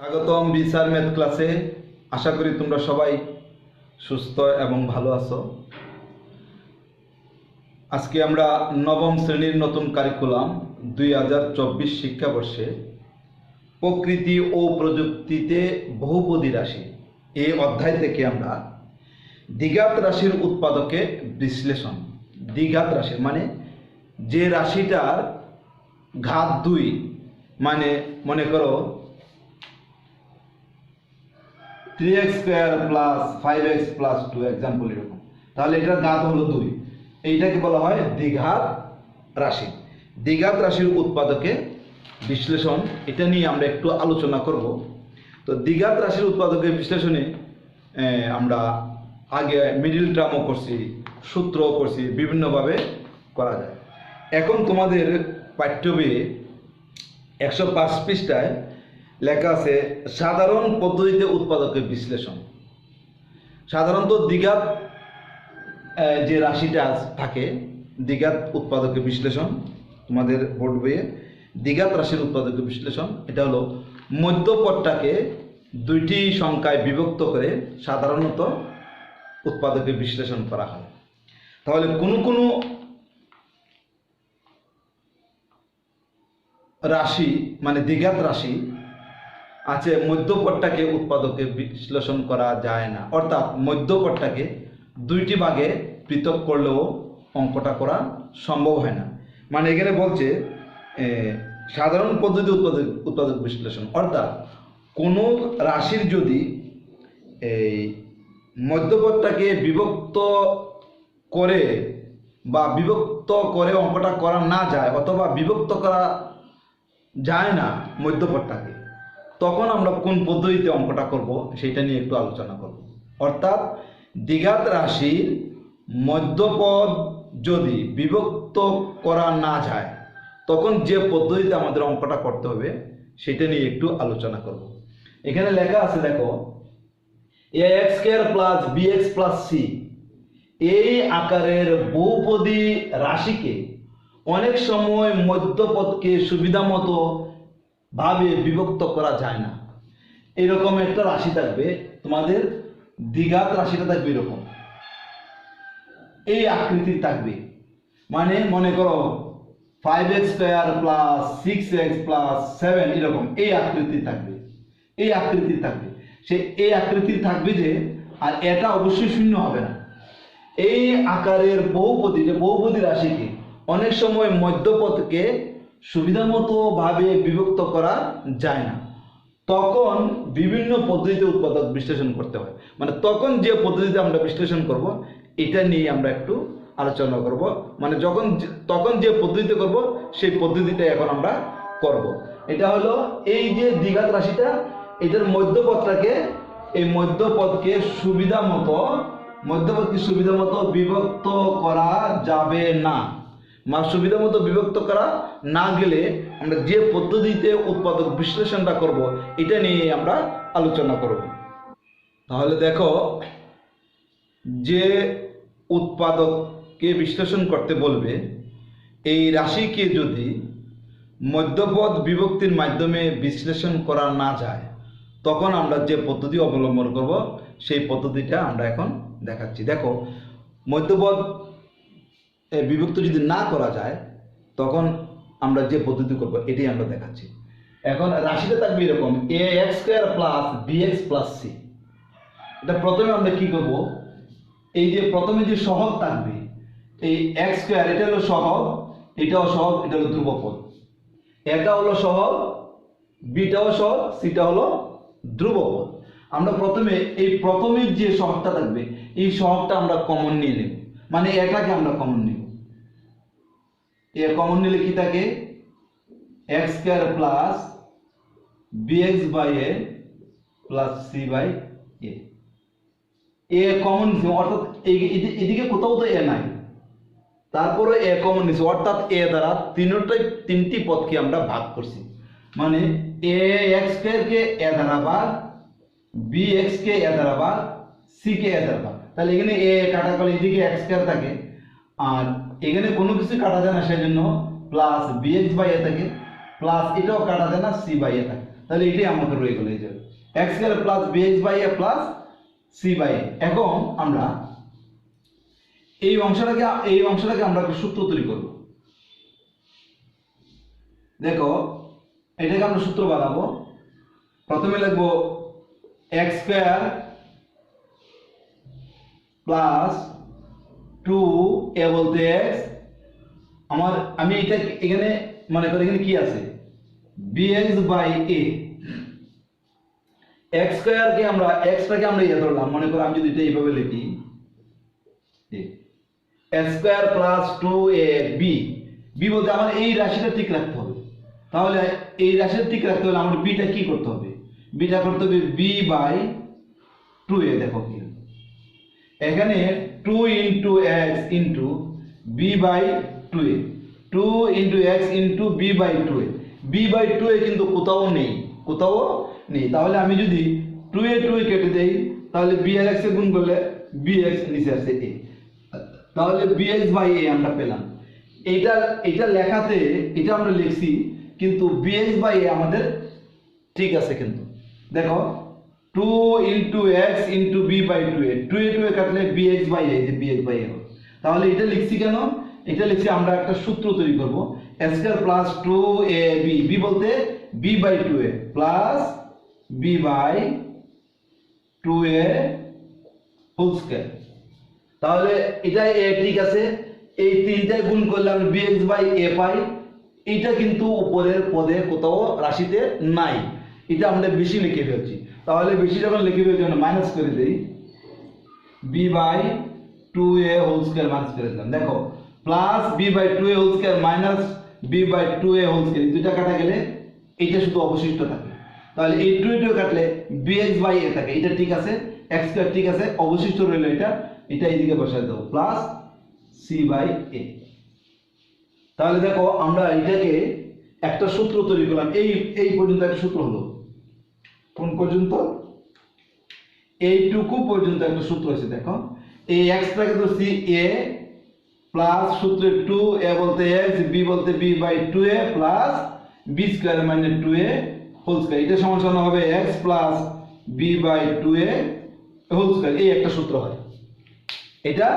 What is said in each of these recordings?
স্বাগতম বিচার ম্যাথ ক্লাসে। আশা করি তোমরা সবাই সুস্থ এবং ভালো আছো। আজকে আমরা নবম শ্রেণির নতুন কারিকুলাম দুই হাজার চব্বিশ শিক্ষাবর্ষে প্রকৃতি ও প্রযুক্তিতে বহুপদী রাশি। এই অধ্যায় থেকে আমরা দ্বিঘাত রাশির উৎপাদকে বিশ্লেষণ। দ্বিঘাত রাশি মানে যে রাশিটার ঘাত দুই মানে মনে করো three x square plus five x plus two example এরকম। তাহলে এটার ঘাত হলো দুই। এইটাকে বলা হয় দ্বিঘাত রাশি। দ্বিঘাত রাশির উৎপাদকে বিশ্লেষণ, এটা নিয়ে আমরা একটু আলোচনা করব। তো দ্বিঘাত রাশির উৎপাদকের বিশ্লেষণে আমরা আগে মিডিল টার্মও করছি, সূত্রও করছি, বিভিন্নভাবে করা যায়। এখন তোমাদের পাঠ্য বইয়ে একশো পাঁচ পৃষ্ঠায় লেখা আছে, সাধারণ পদ্ধতিতে উৎপাদকের বিশ্লেষণ। সাধারণত দ্বিঘাত যে রাশিটা থাকে, দ্বিঘাত উৎপাদকের বিশ্লেষণ, তোমাদের বোর্ড বইয়ে, দ্বিঘাত রাশির উৎপাদকের বিশ্লেষণ, এটা হলো মধ্যপদটাকে দুইটি সংখ্যায় বিভক্ত করে সাধারণত উৎপাদকের বিশ্লেষণ করা হয়। তাহলে কোনো কোনো রাশি মানে দ্বিঘাত রাশি আছে মধ্যপটটাকে উৎপাদকে বিশ্লেষণ করা যায় না। অর্থাৎ মধ্যপটটাকে দুইটি ভাগে পৃথক করলেও অঙ্কটা করা সম্ভব হয় না। মানে এখানে বলছে সাধারণ পদ্ধতি উৎপাদক উৎপাদক বিশ্লেষণ। অর্থাৎ কোনো রাশির যদি এই মধ্যপদটাকে বিভক্ত করে বা বিভক্ত করে অঙ্কটা করা না যায় অথবা বিভক্ত করা যায় না মধ্যপদটাকে তখন আমরা কোন পদ্ধতিতে অঙ্কটা করব সেটা নিয়ে একটু আলোচনা করব। অর্থাৎ দ্বিঘাত রাশির মধ্যপদ যদি বিভক্ত করা না যায়, তখন যে পদ্ধতিতে আমাদের অঙ্কটা করতে হবে সেটা নিয়ে একটু আলোচনা করব। এখানে লেখা আছে, দেখো a x square plus b x plus c এই আকারের বহুপদী রাশিকে অনেক সময় মধ্যপদকে সুবিধা মতো ভাবে বিভক্ত করা যায় না। এরকম একটা রাশি থাকবে, তোমাদের দ্বিঘাত রাশিটা থাকবে এরকম। এই আকৃতির থাকবে। মানে মনে করো five x square plus six x plus seven এরকম, এই আকৃতির থাকবে। এই আকৃতির থাকবে। সে এই আকৃতির থাকবে যে, আর এটা অবশ্যই শূন্য হবে না। এই আকারের বহুপদী, যে বহুপদী রাশিকে অনেক সময় মধ্যপথকে সুবিধামতো ভাবে বিভক্ত করা যায় না। তখন বিভিন্ন পদ্ধতিতে উৎপাদক বিশ্লেষণ করতে হয়। মানে তখন যে পদ্ধতিতে আমরা বিশ্লেষণ করব, এটা নিয়ে আমরা একটু আলোচনা করব। মানে যখন তখন যে পদ্ধতিতে করব, সেই পদ্ধতিটা এখন আমরা করব। এটা হলো এই যে দ্বিঘাত রাশিটা এটার মধ্যপথটাকে, এই মধ্যপথকে সুবিধা মতো, মধ্যপথকে সুবিধা মতো বিভক্ত করা যাবে না। মা সুবিধা মতো বিভক্ত করা না গেলে আমরা যে পদ্ধতিতে উৎপাদক বিশ্লেষণটা করব, এটা নিয়ে আমরা আলোচনা করব। তাহলে দেখো, যে উৎপাদককে বিশ্লেষণ করতে বলবে, এই রাশিকে যদি মধ্যপদ বিভক্তির মাধ্যমে বিশ্লেষণ করা না যায়, তখন আমরা যে পদ্ধতি অবলম্বন করব, সেই পদ্ধতিটা আমরা এখন দেখাচ্ছি। দেখো, মধ্যপদ বিভক্ত যদি না করা যায়, তখন আমরা যে পদ্ধতি করব, এটাই আমরা দেখাচ্ছি। এখন রাশিটা থাকবে এরকম a x square plus b x plus c এটা প্রথমে আমরা কি করব? এই যে প্রথমে যে সহগ থাকবে, এই এক্স স্কোয়ার এটা হলো সহগ, এটাও সহগ, এটা হলো ধ্রুবপদ এটা হলো সহগ, বিটাও সহগ, সিটা হলো ধ্রুবপদ আমরা প্রথমে এই প্রথমের যে সহগটা থাকবে, এই সহগটা আমরা কমন নিয়ে নেব। মানে এটাকে আমরা কমন নেব। এ কমন নিলে কি থাকে? X square plus b x by a plus c by a a common নিছে, অর্থাৎ এদিকে কোথাও তো এ নাই। তারপরে এ কমন নিছে, অর্থাৎ এ দ্বারা তিনটাই, তিনটি পদকে আমরা ভাগ করছি। মানে এ এক্স কে এ দ্বারা ভাগ বি এক্স কে এ দ্বারা ভাগ সি কে এ দ্বারা ভাগ। তাহলে এখানে এ কাটা গেলে এদিকে এক্স স্কোয়ার থাকে। আর এখানে কোনো কিছু কাটা যায় না, সেজন্য plus b x by a থাকে প্লাস এটাও কাটা যায় না সি বাই এ থাকে। তাহলে এটাই আমাদের রয়ে গেল এই যে x square plus b x by a plus c by এখন আমরা এই অংশটাকে এই অংশটাকে আমরা একটা সূত্র তৈরি করব। দেখো, এটাকে আমরা সূত্র বানাবো। প্রথমে লিখব x square plus two a বলতে এক্স, আমার, আমি এটা এখানে মনে করি, এখানে কি আছে? Bx by a. এক্স স্কোয়ারকে আমরা এক্সটাকে আমরা ইয়ে ধরলাম, মনে করো আমি যদি এটা এইভাবে লিখি। X square plus two a b. B বলতে আমার এই রাশিটা ঠিক রাখতে হবে। তাহলে এই রাশিটা ঠিক রাখতে হলে আমার বিটা কি করতে হবে? বিটা করতে হবে বি বাই টু এ, দেখো কি। এখানে two into x into b by two a two into x into b by two a b by two a কিন্তু কোথাও নেই কোথাও নেই। তাহলে আমি যদি টু এ টু এ কেটে দেই, তাহলে বি আর এ গুণ করলে বি এক্স নিচে আসে এ তাহলে বি এক্স বাই এ আমরা পেলাম। এইটা এটা লেখাতে, এটা আমরা লিখছি, কিন্তু বি এক্স বাই এ আমাদের ঠিক আছে কিন্তু। দেখো two into x into b by two a. Two a a কাটলে b by a by a. তাহলে এটা লিখছি কেন? এটা লিখছি আমরা একটা সূত্র তৈরি করব। Square plus two a b. B বলতে b by two a plus b by two a whole square. তাহলে এটা এ ঠিক আছে। এই গুণ করলে আমি বি এক্স বাই এ পাই। এটা কিন্তু উপরের পদে কোথাও রাশিতে নাই। এটা আমরা বেশি লিখে ফেলছি। তাহলে বেশি যখন লিখে ফেলছি আমরা মাইনাস করে দিই। B by two a whole square minus করে দিলাম। দেখো plus b by two a whole square minus b by two a whole square দুইটা কাটা গেলে এইটা শুধু অবশিষ্ট থাকে তাহলে এই টু টু কাটলে বি এক্স বাই এ থাকে, এটা ঠিক আছে এক্স স্কোয়ার ঠিক আছে, অবশিষ্ট রইল এটা এটা এইদিকে বসাই দেবো প্লাস সি বাই এ তাহলে দেখো, আমরা এটাকে একটা সূত্র তৈরি করলাম, এই এই পর্যন্ত একটা সূত্র হলো। কোন পর্যন্ত? এইটুকু পর্যন্ত একটা সূত্র আছে, দেখো। এই এক্সটাকে ধরছি এ প্লাস সূত্রে টু এ বলতে এক্স বি বলতে b by two a plus b square minus two a whole square এটা সমান হবে x plus b by two a whole square এই একটা সূত্র হয়। এটা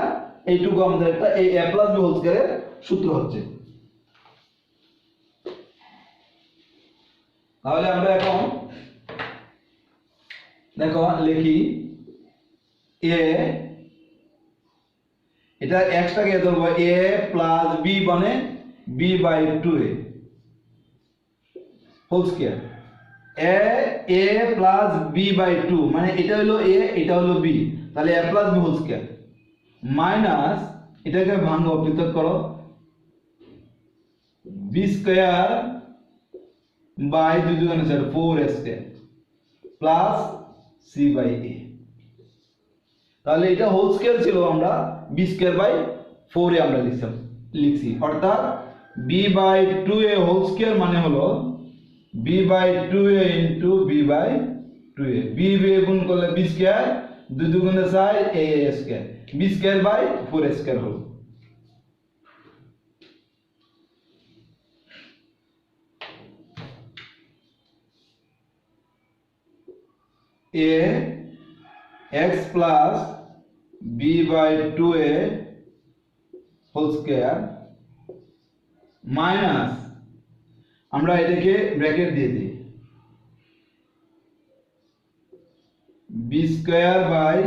এইটুকু আমাদের একটা এই এ প্লাস বি হোল স্কোয়ারের সূত্র হচ্ছে। তাহলে আমরা এখন দেখো, লিখি। এ, এটা এক্সটাকে ধরবো এ প্লাস বি মানে b by two a. Whole square a a plus b by two মানে এটা হলো এ, এটা হলো বি তাহলে a plus b whole square minus এটাকে ভাঙো পৃথক করো। বি স্কোয়ার বাই দুই দুগুণে চার four square plus c by a তাহলে এটা হোল স্কোয়ার ছিল আমরা b square by four a আমরা লিখছিলাম লিখছি। অর্থাৎ b by two a whole square মানে হলো b by two a into b by two a b b গুণ করলে বি স্কোয়ার দুই দুগুণে চার a square b square by four square হলো। A x plus b by 2a whole square minus আমরা এটাকে ব্র্যাকেট দিয়ে দিই। B square by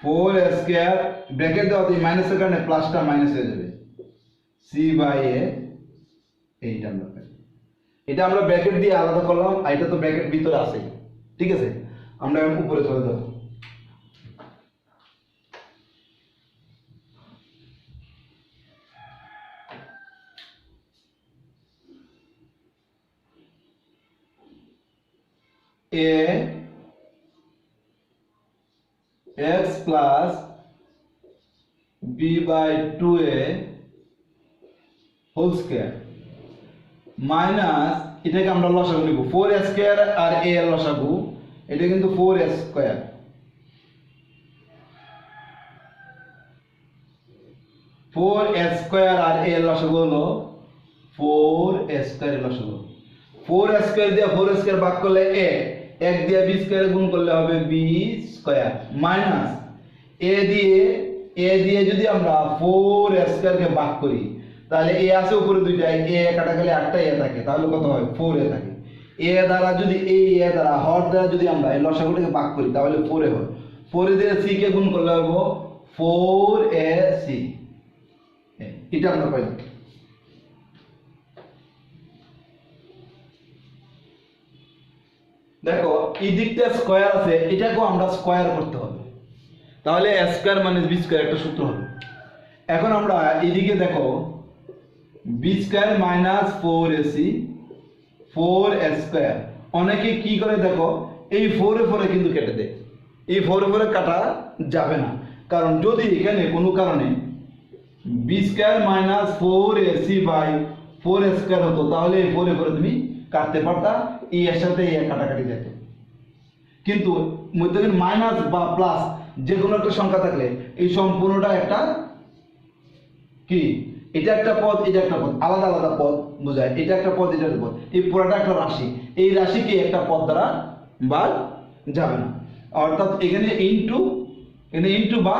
four square bracket দেওয়াতে মাইনাসের কারণে প্লাসটা মাইনাস হয়ে যাবে। সি বাই এ এইটা আমরা এটা আমরা ব্র্যাকেট দিয়ে আলাদা করলাম, আর এটা তো ব্র্যাকেট ভিতরে আছেই ঠিক আছে? আমরা এখন উপরে চলে যাব। a plus b by two a whole square. Minus এটাকে আমরা লসাগু নিব ফোর স্কোয়ার আর এ এর লসাগু। এটা কিন্তু ফোর স্কোয়ার ফোর স্কোয়ার আর এ এর লসাগু হলো ফোর স্কোয়ার এর লসাগু। ফোর স্কোয়ার দিয়ে ফোর স্কোয়ার ভাগ করলে এ এক দিয়ে বি স্কোয়ার গুণ করলে হবে বি স্কোয়ার মাইনাস এ দিয়ে এ দিয়ে যদি আমরা ফোর স্কোয়ারকে ভাগ করি তাহলে এ আছে উপরে দুইটা এ কাটা গেলে একটা এ থাকে, তাহলে কত হয়? ফোর এ থাকে। এ দ্বারা যদি এই এ দ্বারা, হর দ্বারা যদি আমরা এই লসাগুটাকে ভাগ করি, তাহলে ফোরে হয়। ফোরে দিয়ে সি কে গুণ করলে হবে ফোর এ সি এটা আমরা পাইলাম দেখো, এই দিকটা স্কোয়ার আছে, এটাকেও আমরা স্কোয়ার করতে হবে। তাহলে স্কোয়ার মানে বি স্কোয়ার একটা সূত্র হবে। এখন আমরা এদিকে দেখো b square minus four a c four square অনেকে কি করে দেখো, এই ফোরে ফোরে কিন্তু কেটে দেয়। এই ফোরে ফোরে কাটা যাবে না। কারণ যদি এখানে কোনো কারণে b square minus four a c by four square হতো, তাহলে এই ফোরে ফোরে তুমি কাটতে পারতা, এই এর সাথে এই কাটাকাটি যেত কিন্তু মধ্যখানে মাইনাস বা প্লাস যে কোনো একটা সংখ্যা থাকলে এই সম্পূর্ণটা একটা কি? এটা একটা পদ, এটা একটা পদ। আলাদা আলাদা পদ বোঝায়। এটা একটা পদ, এটা একটা পদ। এই পুরাটা একটা রাশি। এই রাশিকে একটা পদ দ্বারা বাদ যাবে না। অর্থাৎ এখানে ইনটু এখানে ইনটু বা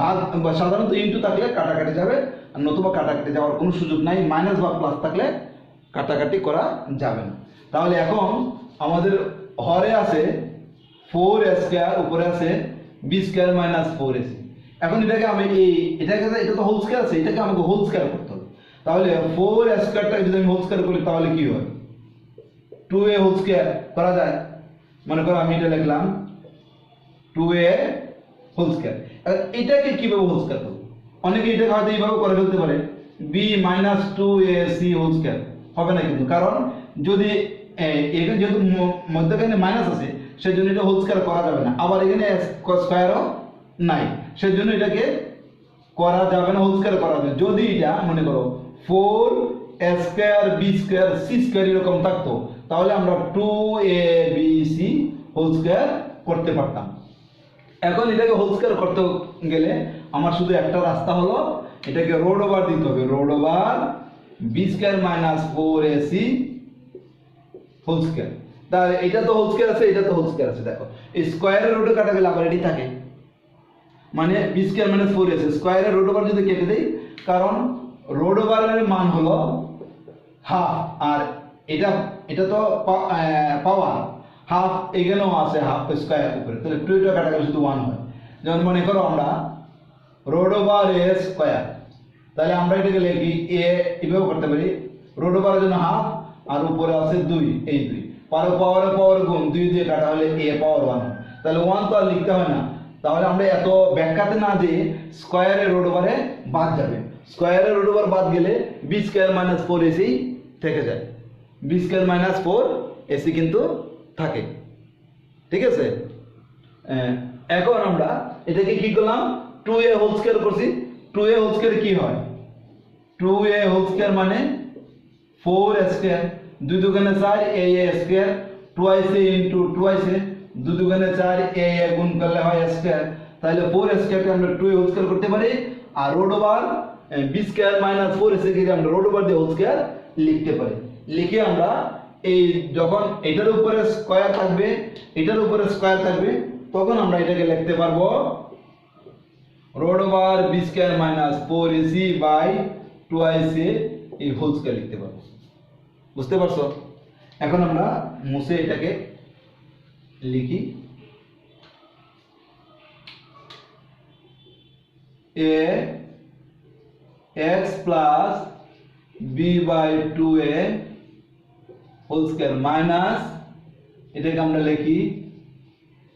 ভাগ, বা সাধারণত ইনটু থাকলে কাটাকাটি যাবে, আর নতুবা কাটাকাটি যাওয়ার কোনো সুযোগ নাই মাইনাস বা প্লাস থাকলে কাটাকাটি করা যাবে না। তাহলে এখন আমাদের হরে আছে ফোর স্কোয়ার উপরে আছে b square minus four a c এখন এটাকে আমি এই, এটাকে এটা তো হোল স্কোয়ার আছে, এটাকে আমাকে হোল স্কোয়ার করতে হবে। তাহলে ফোর স্কোয়ারটাকে যদি আমি হোল স্কোয়ার করি, তাহলে কি হয়? টু এ হোল স্কোয়ার করা যায়? মনে করো আমি এটা লিখলাম টু এ হোল স্কোয়ার এটাকে কীভাবে হোল স্কোয়ার করব? অনেকে এটাকে হয়তো এইভাবে করে ফেলতে পারে। B minus two a c whole square হবে না কিন্তু। কারণ যদি এখানে যেহেতু মধ্যখানে মাইনাস আছে সেই জন্য এটা হোল স্কোয়ার করা যাবে না। আবার এখানে স্কোয়ারও নাই। সেই জন্য এটাকে করা যাবে না হোল স্কোয়ার করা যাবে যদি এটা, মনে করো four a square b square c square এরকম থাকতো, তাহলে আমরা two a b c whole square করতে পারতাম। এখন এটাকে হোল স্কোয়ার করতে গেলে আমার শুধু একটা রাস্তা হলো, এটাকে রোড ওভার দিতে হবে। Root over b square minus four a c whole square তাহলে এটা তো হোল স্কোয়ার আছে, এটা তো হোল স্কোয়ার আছে, দেখো। স্কোয়ারের রোডে কাটা গেলে আবার এটি থাকে। মানে বি স্কোয়ার মানে ফোর এসে স্কোয়ারের রোড ওভার যদি কেটে দেই, কারণ রোড ওভারের মান হলো হাফ আর এটা এটা তো পাওয়ার হাফ এখানেও আছে হাফ স্কোয়ার উপরে। তাহলে টু এটা কাটা গেলে শুধু ওয়ান হয়। যেমন মনে করো আমরা রোড ওভার এ স্কোয়ার তাহলে আমরা এটাকে লিখি এ এভাবে করতে পারি। রোড ওভারের জন্য হাফ আর উপরে আছে দুই, এই দুই। পাওয়ারে পাওয়ার গুণ, দুই দিয়ে কাটা হলে এ পাওয়ার ওয়ান তাহলে ওয়ান তো আর লিখতে হয় না। তাহলে আমরা এত ব্যাখ্যাতে না যে স্কোয়ারের রোড ওভারে বাদ যাবে। স্কোয়ারের রোড ওভার বাদ গেলে B square minus four AC থেকে যায়। B square minus four AC কিন্তু থাকে। ঠিক আছে? এখন আমরা এটাকে কি করলাম? টু এ হোল স্কোয়ার করছি। টু এ হোল স্কোয়ার কি হয়? টু এ হোল স্কোয়ার মানে ফোর স্কোয়ার দুই দুগুণে চার A square twice A into twice A দুই দুগুণে চার এ এ গুণ করলে হয় স্কোয়ার তাহলে ফোর স্কোয়ারকে আমরা টু এ হোল স্কোয়ার করতে পারি। আর root over B square minus four গিয়ে আমরা রোড ওভার দিয়ে হোল স্কোয়ার লিখতে পারি। লিখে আমরা এই যখন এটার উপরে স্কোয়ার থাকবে, এটার উপরে স্কোয়ার থাকবে, তখন আমরা এটাকে লিখতে পারব root over B square minus four A C by twice A এই হোল স্কোয়ার লিখতে পারব। বুঝতে পারছ? এখন আমরা মুছে এটাকে লিখি A X plus B by two A whole square minus এটাকে আমরা লিখি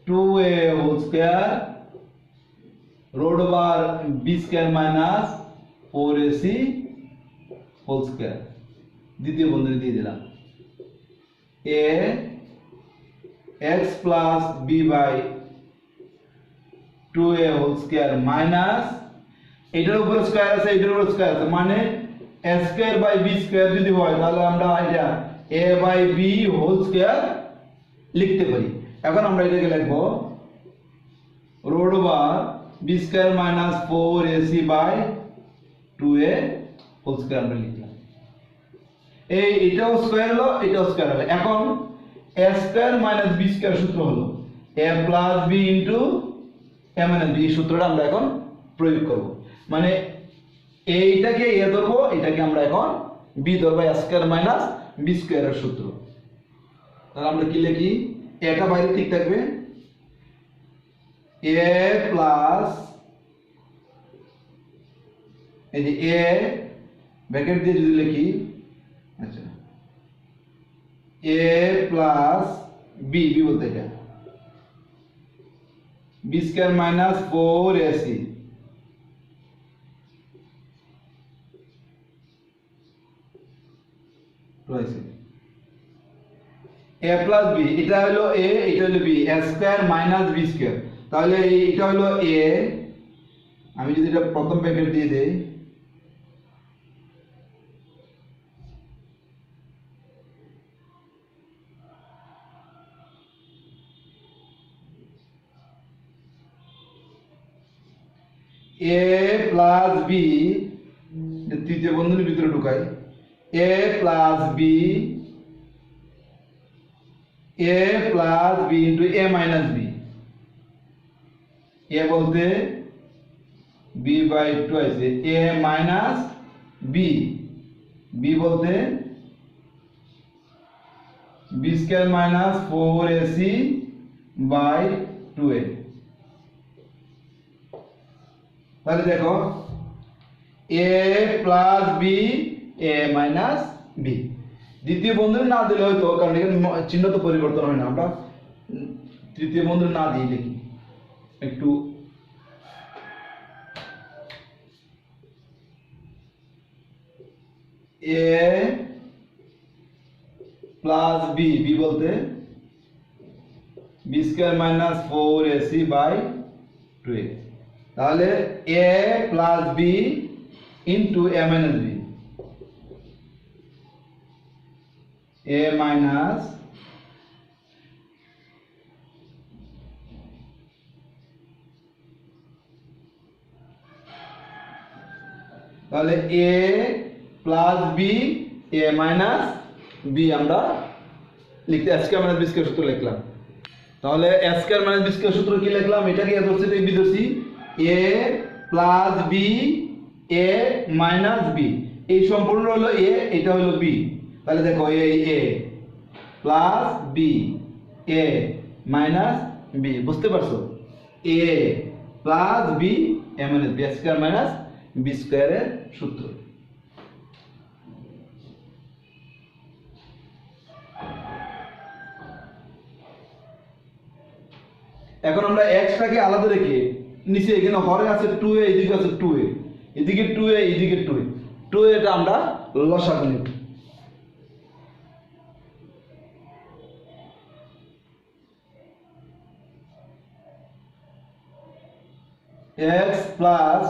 two A whole square root over B square minus four A C whole square দ্বিতীয় বন্ধনী দিয়ে দিলাম A X plus B by two A whole square minus এটার উপরে square আছে, এটার উপরে স্কোয়ার আছে। মানে A square by B square যদি হয়, তাহলে আমরা এটা A by B whole square লিখতে পারি। এখন আমরা এটাকে লিখব root over B square minus four A C by two A whole square আমরা লিখলাম। এই এটাও স্কোয়ার হলো, এটাও স্কোয়ার হলো। এখন A square minus B square সূত্র হলো। A plus B into A minus B সূত্রটা আমরা এখন প্রয়োগ করব। মানে এইটাকে এ ধরবো, এটাকে আমরা এখন বি ধরবো এ স্কোয়ার মাইনাস বি স্কোয়ারের সূত্র। তাহলে আমরা কি লিখি? এটা বাইরে ঠিক থাকবে। এ প্লাস এই যে এ ব্র্যাকেট দিয়ে যদি লিখি এ প্লাস বি বি বলতে এটা। B square minus four A C রয়েছে। এ প্লাস বি এটা হলো এ এটা হলো B A square minus B square তাহলে এটা হলো এ আমি যদি এটা প্রথম প্যাকেট দিয়ে দেই এ প্লাস বি তৃতীয় বন্ধনীর ভিতরে ঢুকাই। A plus B A plus B into A minus B A বলতে বি বাই টু আছে। এ মাইনাস বি বি বলতে B square minus four A C by two A তাহলে দেখো A plus B A minus B দ্বিতীয় বন্ধনী না দিলে হয়তো, কারণ এখানে চিহ্ন তো পরিবর্তন হয় না। আমরা তৃতীয় বন্ধু না দিয়ে লিখি একটু এ প্লাস বি বি বলতে B square minus four A C by two A তাহলে A plus B into A minus B A minus তাহলে A plus B A minus B আমরা লিখতে স্কয়ার মাইনাস বি স্কয়ার সূত্র লিখলাম। তাহলে square minus B square সূত্র কি লিখলাম? এটাকে এ ধরছি বি ধরছি। A plus B A minus B এই সম্পূর্ণ হলো এ এটা হলো বি তাহলে দেখো এই A plus B A minus B বুঝতে পারছ? A plus B A minus B square minus B স্কয়ারের সূত্র। এখন আমরা এক্সটাকে আলাদা রেখে নিচে এখানে হরে আছে টু এ এদিকে আছে টু এ এদিকে টু এ এদিকে টু এ টু এটা আমরা লসাগু নেব। এক্স প্লাস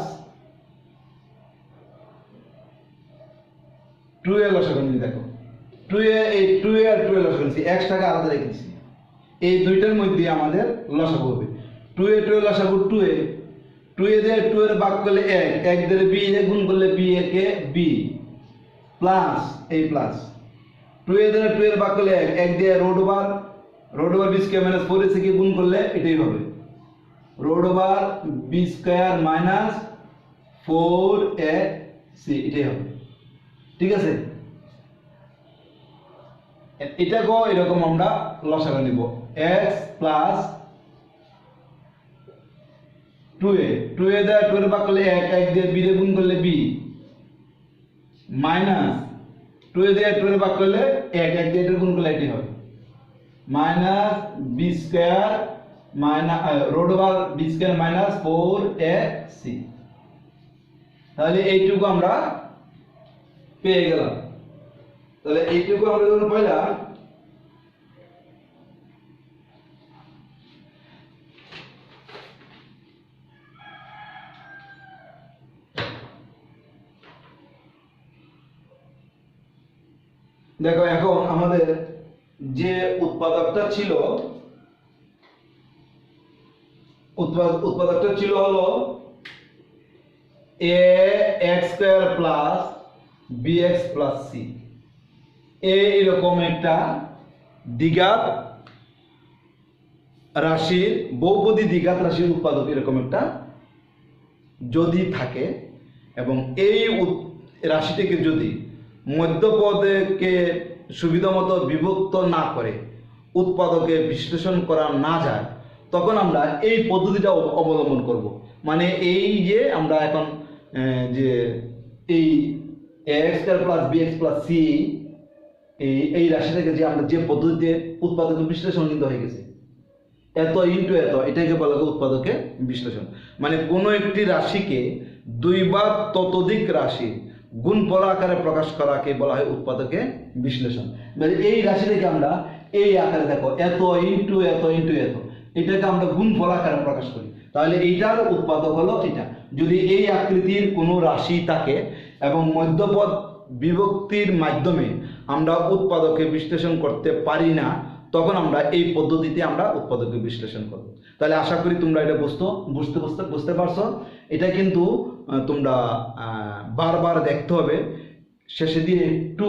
টু এ লসাগু নিয়ে দেখো। টু এ এই টু এ আর টু এ লসাগু নিচ্ছি এক্সটাকে আলাদা রেখে দিচ্ছি এই দুইটার মধ্যে আমাদের লসাগু হবে। টু এ টু এ লসাগু টু এ টু এ দিয়ে টু এর ভাগ করলে এক। এক দিয়ে বি এ গুণ করলে বি এ কে বি। প্লাস, এই প্লাস। টু এ দিয়ে টু এর ভাগ করলে এক। এক দিয়ে root over root over B square minus four A C গুণ করলে? এটাই হবে। Root over B square minus four A C, এটাই হবে। ঠিক আছে? এটা এটাকেও এরকম আমরা লসাগু নিব। X plus two A two A দেয় টু এর করলে এক এক দিয়ে বি দিয়ে গুণ করলে বি। মাইনাস টু এ দিয়ে টু এর ভাগ করলে এক এক দিয়ে গুণ করলে এটি হবে minus B square minus root over B square minus four A C. তাহলে এইটুকু আমরা পেয়ে গেলাম। তাহলে এইটুকু আমরা যখন পাইলাম দেখো, এখন আমাদের যে উৎপাদকটা ছিল, উৎপাদ- উৎপাদকটা ছিল হলো A X square plus B X plus C. এইরকম একটা দ্বিঘাত রাশির, বহুপদী দ্বিঘাত রাশির উৎপাদক এরকম একটা যদি থাকে এবং এই রাশিটিকে যদি মধ্যপদকে সুবিধামতো বিভক্ত না করে উৎপাদকে বিশ্লেষণ করা না যায়, তখন আমরা এই পদ্ধতিটা অবলম্বন করব। মানে এই যে আমরা এখন যে এই X square plus B X plus C, এই এই রাশিটাকে যে আমরা যে পদ্ধতিতে উৎপাদকে বিশ্লেষণ কিন্তু হয়ে গেছে, এত ইন্টু এত, এটাকে বলা হয় উৎপাদকে বিশ্লেষণ। মানে কোনো একটি রাশিকে দুই বা ততোধিক রাশি গুণফল আকারে প্রকাশ করাকে বলা হয় উৎপাদকে বিশ্লেষণ। মানে এই রাশিটাকে আমরা এই আকারে দেখো, এত ইন্টু এত ইন্টু এত। এটাকে আমরা গুণফল আকারে প্রকাশ করি। তাহলে এইটার উৎপাদক হলো এটা। যদি এই আকৃতির কোনো রাশি থাকে এবং মধ্যপদ বিভক্তির মাধ্যমে আমরা উৎপাদকে বিশ্লেষণ করতে পারি না তখন আমরা এই পদ্ধতিতে আমরা উৎপাদকে বিশ্লেষণ করব। তাহলে আশা করি তোমরা এটা বুঝতো, বুঝতে বুঝতে বুঝতে পারছ। এটা কিন্তু তোমরা বারবার দেখতে হবে। শেষে দিয়ে একটু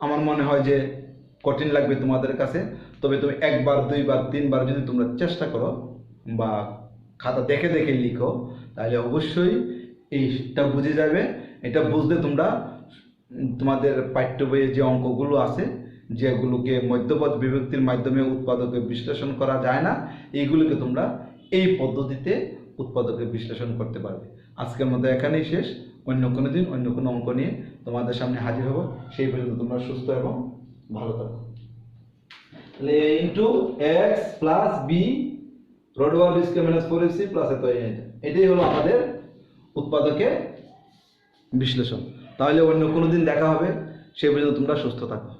আমার মনে হয় যে কঠিন লাগবে তোমাদের কাছে। তবে তুমি একবার, দুইবার, তিনবার যদি তোমরা চেষ্টা করো বা খাতা দেখে দেখে লিখো, তাহলে অবশ্যই এইটা বুঝে যাবে। এটা বুঝতে তোমরা তোমাদের পাঠ্য বইয়ে যে অঙ্কগুলো আছে যেগুলোকে মধ্যপদ বিভক্তির মাধ্যমে উৎপাদকে বিশ্লেষণ করা যায় না, এইগুলোকে তোমরা এই পদ্ধতিতে উৎপাদকে বিশ্লেষণ করতে পারবে। আজকের মতো এখানেই শেষ। অন্য কোনো দিন, অন্য কোনো অঙ্ক নিয়ে তোমাদের সামনে হাজির হব। সেই পর্যন্ত তোমরা সুস্থ এবং ভালো থাকো। তাহলে into X plus B root over B square minus four C plus এত এটা। এটাই হলো আমাদের উৎপাদকের বিশ্লেষণ। তাহলে অন্য কোনো দিন দেখা হবে। সেই পর্যন্ত তোমরা সুস্থ থাকো।